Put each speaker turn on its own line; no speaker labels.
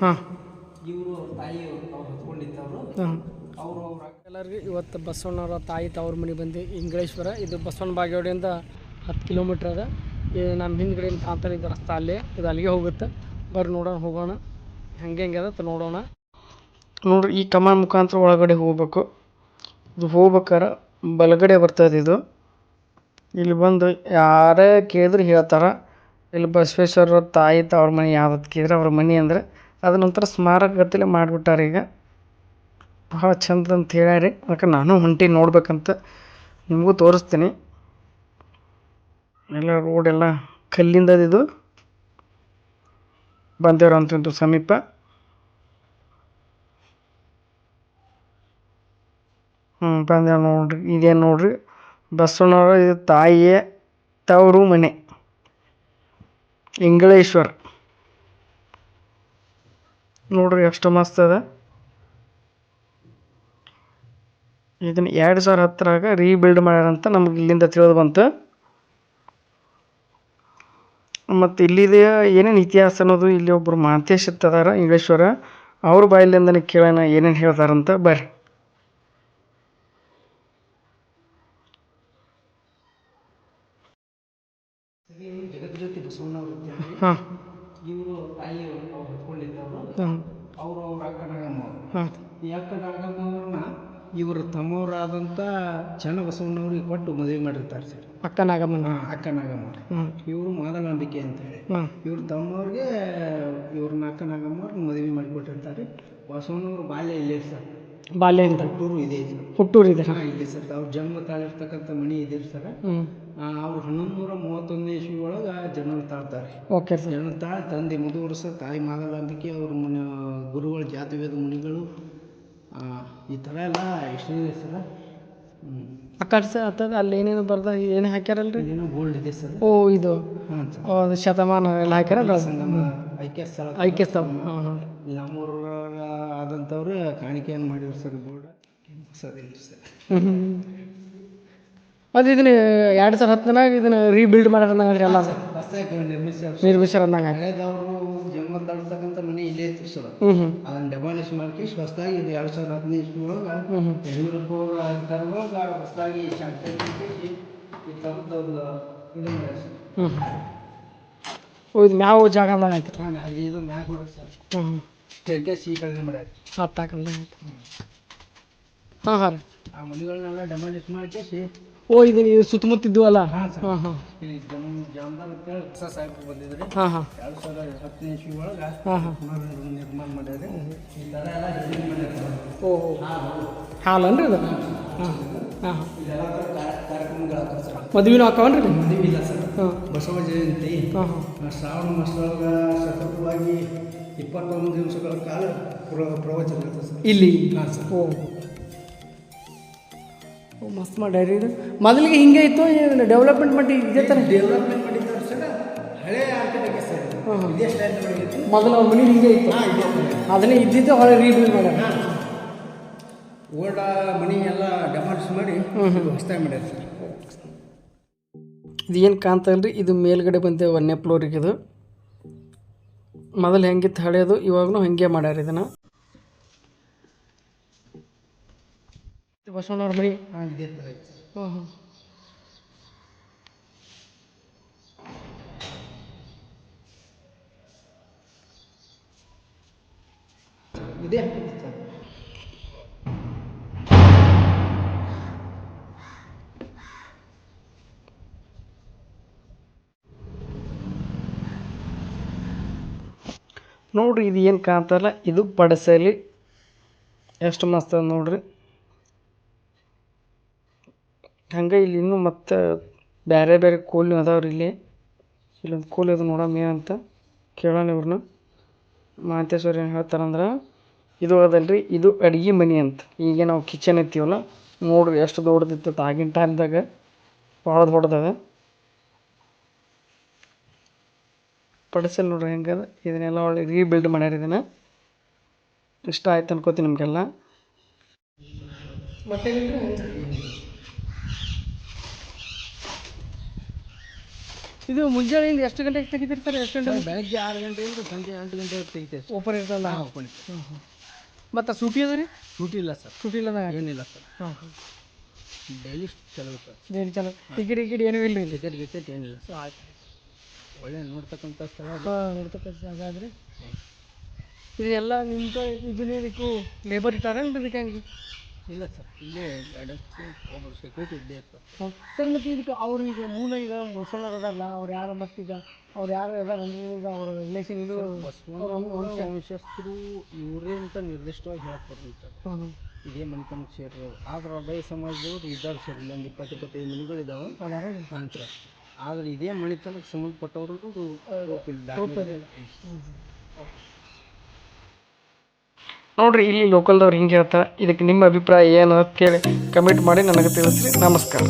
ಹಾಂ.
ಇವರು ತಾಯಿ ಅವ್ರು ಹತ್ಕೊಂಡಿದ್ದವರು. ಅವರು ಅವ್ರ
ಎಲ್ಲರಿಗೂ ಇವತ್ತು ಬಸವಣ್ಣವರ ತಾಯಿ ತವ್ರ ಮನೆ ಬಂದು ಇಂಗ್ಲೇಶ್ವರ. ಇದು ಬಸವಣ್ಣ ಬಾಗೇವಾಡಿಯಿಂದ ಹತ್ತು ಕಿಲೋಮೀಟ್ರ್ ಅದ. ಇದು ನಮ್ಮ ಹಿಂದ್ಗಡೆ ಕಾಂತಾನೆ ಇದು ರಸ್ತೆ ಅಲ್ಲೇ ಇದು ಅಲ್ಲಿಗೆ ಹೋಗುತ್ತೆ. ಬರ್ರಿ ನೋಡೋಣ ಹೋಗೋಣ. ಹೆಂಗೆ ಹೆಂಗೆ ಅದ ನೋಡೋಣ. ನೋಡ್ರಿ ಈ ಕಮಾನ್ ಮುಖಾಂತರ ಒಳಗಡೆ ಹೋಗ್ಬೇಕು. ಇದು ಹೋಗ್ಬೇಕಾರೆ ಬಲಗಡೆ ಬರ್ತದೆ ಇದು. ಇಲ್ಲಿ ಬಂದು ಯಾರೇ ಕೇಳಿದ್ರೆ ಹೇಳ್ತಾರೆ. ಇಲ್ಲಿ ಬಸವೇಶ್ವರ ತಾಯಿ ತವ್ರ ಮನೆ ಯಾವ್ದು ಕೇಳಿದ್ರೆ ಅವ್ರ ಮನೆ ಅಂದ್ರೆ ಅದನ್ನೊಂಥರ ಸ್ಮಾರಕ ಗತಿಲೆ ಮಾಡಿಬಿಟ್ಟಾರೆ ಈಗ. ಭಾಳ ಚಂದ ಅಂತ ಹೇಳ್ಯಾರಿ. ಅದಕ್ಕೆ ನಾನು ಹೊಂಟಿ ನೋಡಬೇಕಂತ ನಿಮಗೂ ತೋರಿಸ್ತೀನಿ. ಎಲ್ಲ ರೋಡ್ ಎಲ್ಲ ಕಲ್ಲಿಂದ ಇದು. ಬಂದೇವ್ರ ಅಂತಂದು ಸಮೀಪ. ಹ್ಞೂ ಬಂದೇವ್ ನೋಡ್ರಿ, ಇದೇನು ನೋಡ್ರಿ? ಬಸವಣ್ಣವ್ರ ಇದು ತಾಯಿಯ ತವರು ಮನೆ. ಇಂಗಳೇಶ್ವರ ನೋಡ್ರಿ ಎಷ್ಟು ಮಸ್ತ್ ಅದ. ಇದನ್ನ ಎರಡು ಸಾವಿರ ಹತ್ತರಾಗ ರೀಬಿಲ್ಡ್ ಮಾಡ್ಯಾರಂತ ನಮ್ಗೆ ಇಲ್ಲಿಂದ ತಿಳಿದು ಬಂತು. ಮತ್ತು ಇಲ್ಲಿದೆ ಏನೇನು ಇತಿಹಾಸ ಅನ್ನೋದು ಇಲ್ಲಿ ಒಬ್ಬರು ಮಾಂತೇಶ್ ಇರ್ತದಾರ ಇಂಗ್ಲೇಶ್ವರ. ಅವ್ರ ಬಾಯಿಲಿಂದನೇ ಕೇಳೋಣ ಏನೇನು ಹೇಳ್ತಾರಂತ ಬರ್ರಿ.
ಜಗಜ್ಯೋತಿ ಬಸವಣ್ಣವ್ರು
ಹಾಂ.
ಇವರು ತಾಯಿಯವರು ಅವ್ರು ಹತ್ಕೊಂಡಿದ್ದವರು
ಹಾಂ.
ಅವರು ಅವ್ರ ಅಕ್ಕ ನಾಗಮ್ಮ ಅವರು ಈ ಅಕ್ಕ ನಾಗಮ್ಮ ಅವ್ರನ್ನ ಇವರು ತಮ್ಮವರಾದಂಥ ಚನ್ನ ಬಸವಣ್ಣವ್ರಿಗೆ ಕೊಟ್ಟು ಮದುವೆ ಮಾಡಿರ್ತಾರೆ ಸರ್.
ಅಕ್ಕ ನಾಗಮ್ಮನ.
ಅಕ್ಕ ನಾಗಮ್ಮ ಇವರು ಮಾದಲಾಂಬಿಕೆ
ಅಂತೇಳಿ.
ಇವ್ರ ತಮ್ಮವ್ರಿಗೆ ಇವ್ರನ್ನ ಅಕ್ಕ ನಾಗಮ್ಮ ಅವ್ರಿಗೆ ಮದುವೆ ಮಾಡಿಕೊಟ್ಟಿರ್ತಾರೆ. ಬಸವಣ್ಣವ್ರ ಬಾಲ್ಯ ಇಲ್ಲೇ ಸರ್.
ಬಾಲ್ಯದಿಂದ?
ಹುಟ್ಟೂರು ಇದೆ ಹುಟ್ಟೂರು
ಇದೆ
ಹಾಂ. ಇದೆ ಸರ್. ಅವ್ರ ಜನ್ಮ ತಾಳಿರ್ತಕ್ಕಂಥ ಮನೆ ಇದೆ ಸರ್. ಅವ್ರು ಹನ್ನೊಂದು ನೂರ ಮೂವತ್ತೊಂದನೇ ಇಸ್ವಿ ಒಳಗೆ ಜನ್ಮ ತಾಳ್ತಾರೆ.
Okay sir.
ಜನ್ಮ ತಾಳಿ ತಂದೆ ಮಧುವರ್ಷ ತಾಯಿ ಮಾದಲಾಂಬಿಕೆ ಅವ್ರ ಮುನಿ ಗುರುಗಳು ಜಾತಿವೇದ ಮುನಿಗಳು ಈ ಥರ ಎಲ್ಲ ಇಷ್ಟೇ ಇದೆ ಸರ್.
ಸರ್ ಅತ್ತದ ಅಲ್ಲಿ ಏನೇನು ಬರ್ದ ಏನು ಹಾಕ್ಯಾರಲ್ರಿ?
ಏನೋ ಗೋಲ್ಡ್ ಇದೆ ಸರ್.
ಓ ಇದು. ಶತಮಾನ ಎಲ್ಲ ಹಾಕ್ಯಾರ
ಐಕ್ಯ ಸ್ಥಳ.
ಐಕ್ಯ ಸ್ಥಳ. ಹಾಂ ಹಾಂ
ನಮ್ಮೂರ ಆದಂಥವ್ರು ಕಾಣಿಕೆಯನ್ನು ಮಾಡಿದ್ರು ಸರ್ ಬೋರ್ಡ್ ಸರ್.
ಅದು ಇದನ್ನ ಎರಡು ಸಾವಿರ ಹತ್ತನಾಗ ಇದನ್ನ ರೀಬಿಲ್ಡ್ ಮಾಡ್ಯಾರ ಅಂದಂಗೆ ಎಲ್ಲ
ಸರ್ ನಿರ್ಮಿಸ್ಯಾರ
ಅಂದಂಗೆ
ಹಳೆದವರು ಜನ್ಮ ತಾಳ್ತಕ್ಕಂಥ ಮನೆ ಇಲ್ಲೇ ಇತ್ತು ಸರ್. ಅದನ್ನು ಡೆಮಾಲಿಷ್ ಮಾಡಿ ಹೊಸದಾಗಿ ಇದು ಎರಡು ಸಾವಿರದ ಹದಿನೈದು ಇಸ್ವಿ ಒಳಗೆ
ಹ್ಞೂ ಹ್ಞೂ
ಯಡಿಯೂರಪ್ಪ ತರುವಾಗ ಹೊಸದಾಗಿ ಶಾಂತಿ ಈ ಥರದ್ದು ಒಂದು ಇದು ಮಾಡ್ಯಾರ ಸರ್.
ಹ್ಞೂ ಇದು ಮ್ಯಾವ ಜಾಗ ಅಂದಂಗೆ ಆಯ್ತು.
ಇದು ಮ್ಯಾಗ ಸರ್.
ಹ್ಞೂ
ಮಾಡ್ಯಾರ
ಹಾಕಂದ ಹಾಂ
ಆ ಮನೆಗಳನ್ನೆಲ್ಲ ಡೆಮಾಲಿಷ್ ಮಾಡಿ
ಓ ಇದು ನೀವು ಸುತ್ತಮುತ್ತ ಇದ್ದು ಅಲ್ಲ
ಹಾಂ
ಹಾಂ. ಹಾಂ
ಇಲ್ಲಿ ಜಮ್ ಜಾಮದಾರ್ ಅಂತೇಳಿ ಹೊಸ ಸಾಹೇಬ್ರು ಬಂದಿದ್ರಿ
ಹಾಂ ಹಾಂ.
ಎರಡು ಸಾವಿರದ ಹತ್ತನೇ ಇಸ್ವಿ ಒಳಗೆ
ಹಾಂ ಹಾಂ.
ನಿರ್ಮಾಣ ಮಾಡ್ಯಾರ. ಈ ಥರ ಎಲ್ಲ ಡಿಸೈನ್ ಮಾಡ್ಯಾರ.
ಓ ಹಾಲನ್ರಿ ಅದು? ಹಾಂ ಹಾಂ.
ಇದೆಲ್ಲ ಕಾರ್ಯಕ್ರಮಗಳು ಸರ್.
ಮದುವೆನೂ ಹಾಕವನ್ರಿ?
ಮದುವೆ ಇಲ್ಲ ಸರ್.
ಹಾಂ.
ಬಸವ ಜಯಂತಿ.
ಹಾಂ ಹಾಂ.
ಶ್ರಾವಣ ಮಾಸದೊಳಗೆ ಸತತವಾಗಿ ಇಪ್ಪತ್ತೊಂದು ದಿವಸಗಳ ಕಾಲ ಪ್ರವಚನ
ಇಲ್ಲಿ?
ಹಾಂ ಸರ್.
ಓ. ಮಸ್ತ್ ಮಾಡ್ಯಾರಿ ಇದು. ಮೊದಲಿಗೆ ಹಿಂಗೆ ಇತ್ತು ಡೆವಲಪ್ಮೆಂಟ್ ಮಾಡಿ ಇದೇ ಥರ
ಡೆವಲಪ್ಮೆಂಟ್ ಮಾಡಿದ್ದಾರೆ ಸರ್. ಹಳೆ ಆರ್ಕಿಟೆಕ್ಟ್ ಸರ್.
ಹಾಂ ಹಾಂ ಮೊದಲು ಅವ್ರ ಮನೆ ಹಿಂಗೆ ಇತ್ತು? ಅದನ್ನೇ ಇದ್ದಿದ್ದು ಹೊಳೆ ರೀಬಿಲ್ಡ್ ಮಾಡ್ಯಾರ.
ಓಲ್ಡ್ ಮನಿ ಎಲ್ಲ ಡೆಮಾಲಿಷ್ ಮಾಡಿ ಹೊಸ್ತಾಗಿ ಮಾಡ್ಯಾರ ಸರ್.
ಇದು ಏನು ಕಾಣ್ತಲ್ರಿ ಇದು ಮೇಲ್ಗಡೆ ಬಂದೆ ಒನ್ನೇ ಫ್ಲೋರಿಗೆ ಇದು. ಮೊದಲು ಹೆಂಗಿತ್ತು ಹಳೆಯದು ಇವಾಗೂ ಹಂಗೆ ಮಾಡ್ಯಾರ ಇದನ್ನು. ಬಸವಣ್ಣವ್ರ ಮನೆ?
ಹಾಂ ಇದೇ ಥರ ಐತೆ ಸರ್
ಹಾಂ ಹಾಂ
ಇದೇ?
ನೋಡ್ರಿ ಇದು ಏನು ಕಾಣ್ತಲ್ಲ ಇದು ಪಡಸಲಿ. ಎಷ್ಟು ಮಸ್ತ್ ಅದ ನೋಡ್ರಿ. ಹಂಗೆ ಇಲ್ಲಿ ಇನ್ನೂ ಮತ್ತೆ ಬೇರೆ ಬೇರೆ ಕೂಲಿ ಅದಾವ್ರಿ ಇಲ್ಲಿ. ಇಲ್ಲೊಂದು ಕೂಲಿ ಅದು ನೋಡಮ್ ಏನಂತ ಕೇಳೋಣ ಇವ್ರನ್ನ. ಮಾತೇಶ್ವರಿ ಏನು ಹೇಳ್ತಾರಂದ್ರೆ, ಇದು ಅದಲ್ರಿ, ಇದು ಅಡ್ಗೆ ಮನೆ ಅಂತ. ಈಗ ನಾವು ಕಿಚನ್ ಐತೀವಲ್ಲ, ನೋಡ್ರಿ ಎಷ್ಟು ದೊಡ್ಡದಿತ್ತು ಆಗಿನ ಟೈಮ್ದಾಗ ಭಾಳ ದೊಡ್ಡದದ. ಪಡಿಸಲ್ ನೋಡ್ರಿ ಹೆಂಗದ ಇದನ್ನೆಲ್ಲ ಒಳ್ಳೆ ರೀಬಿಲ್ಡ್ ಮಾಡ್ಯಾರ ಇದನ್ನು. ಇಷ್ಟ ಆಯ್ತು ಅನ್ಕೋತೀನಿ ನಿಮಗೆಲ್ಲ. ಮತ್ತೆ ಇದು ಮುಂಜಾನೆಯಿಂದ ಎಷ್ಟು ಗಂಟೆಗೆ ತೆಗಿತಿರ್ತಾರೆ? ಸರ್ ಎಷ್ಟು ಗಂಟೆ
ಬೆಳಗ್ಗೆ ಆರು ಗಂಟೆಯಿಂದ ಸಂಜೆ ಎಂಟು ಗಂಟೆ ತೆಗಿತೇವೆ
ಓಪನ್ ಇರ್ತಲ್ಲ
ಹಾಂ ಓಪನ್
ಮತ್ತು ಸೂಟಿ ಅದ ರೀ?
ಸೂಟಿ ಇಲ್ಲ ಸರ್.
ಸೂಟಿ ಇಲ್ಲ
ಏನಿಲ್ಲ ಸರ್.
ಹಾಂ ಹಾಂ
ಡೈಲಿ ಚಲೋ ಸರ್.
ಏನು ಚಲೋ. ಟಿಕೆಟ್ ಗಿಕೆಟ್ ಏನೂ ಇಲ್ಲ ಇಲ್ಲಿ?
ಟಿಕೆಟ್ ಗಿಕೆಟ್ ಏನಿಲ್ಲ ಸರ್.
ಆಯ್ತು.
ಒಳ್ಳೆ ನೋಡ್ತಕ್ಕಂಥ ಸ್ಥಳ ಅದು.
ಹಾಂ ನೋಡ್ತಕ್ಕಂಥ ಜಾಗ ಆದ್ರೆ. ಇದೆಲ್ಲ ನಿಮ್ಮದು ಇದಕ್ಕೂ ಲೇಬರ್ ಇಟ್ಟಾರೇನು ಇದಕ್ಕೆ ಹೆಂಗೆ?
ಇಲ್ಲ ಸರ್ ಇಲ್ಲೇ ಗೈಡೆನ್ಸ್ ಒಬ್ಬರು ಸೆಕ್ಯೂರಿಟಿ ಇದ್ದೇ ಇರ್ತಾರೆ
ಸರ್ ಮತ್ತು ಇದಕ್ಕೆ ಅವ್ರಿಗೆ ಮೂಲ ಈಗ ಮುಸಲ್ಮಾನರು ಅದಾರಲ್ಲ ಅವ್ರು ಯಾರು ಮತ್ತೀಗ ಅವ್ರು ಯಾರು ಇದಾರೆ ಅಂದ್ರೆ ಈಗ ಅವ್ರ ರಿಲೇಷನ್ ಇದು
ಬಸವಣ್ಣ ವಂಶಸ್ಥರು ಇವರೇ ಅಂತ ನಿರ್ದಿಷ್ಟವಾಗಿ ಹೇಳಕ್ ಬರಲ್ಲ ಸರ್. ಇದೇ ಮನೆತನಕ್ಕೆ ಸೇರಿರೋರು ಆದ್ರೆ ಅಭಯ ಸಮಾಜದವ್ರು ಇದ್ದಾರೆ ಸರ್ ಇಲ್ಲೊಂದು ಇಪ್ಪತ್ತು ಇಪ್ಪತ್ತೈದು ಮನೆಗಳು ಇದ್ದಾವೆ
ಅದಾರ
ಹಾಂ ಸರ್. ಆದರೆ ಇದೇ ಮನೆತನಕ್ಕೆ ಸಂಬಂಧಪಟ್ಟವ್ರಿಗೂ
ನೋಡ್ರಿ ಇಲ್ಲಿ ಲೋಕಲ್ದವ್ರು ಹಿಂಗೆ ಹೇಳ್ತಾರೆ. ಇದಕ್ಕೆ ನಿಮ್ಮ ಅಭಿಪ್ರಾಯ ಏನು ಅಂತ ಹೇಳಿ ಕಮೆಂಟ್ ಮಾಡಿ ನನಗೆ ತಿಳಿಸ್ರಿ. ನಮಸ್ಕಾರ.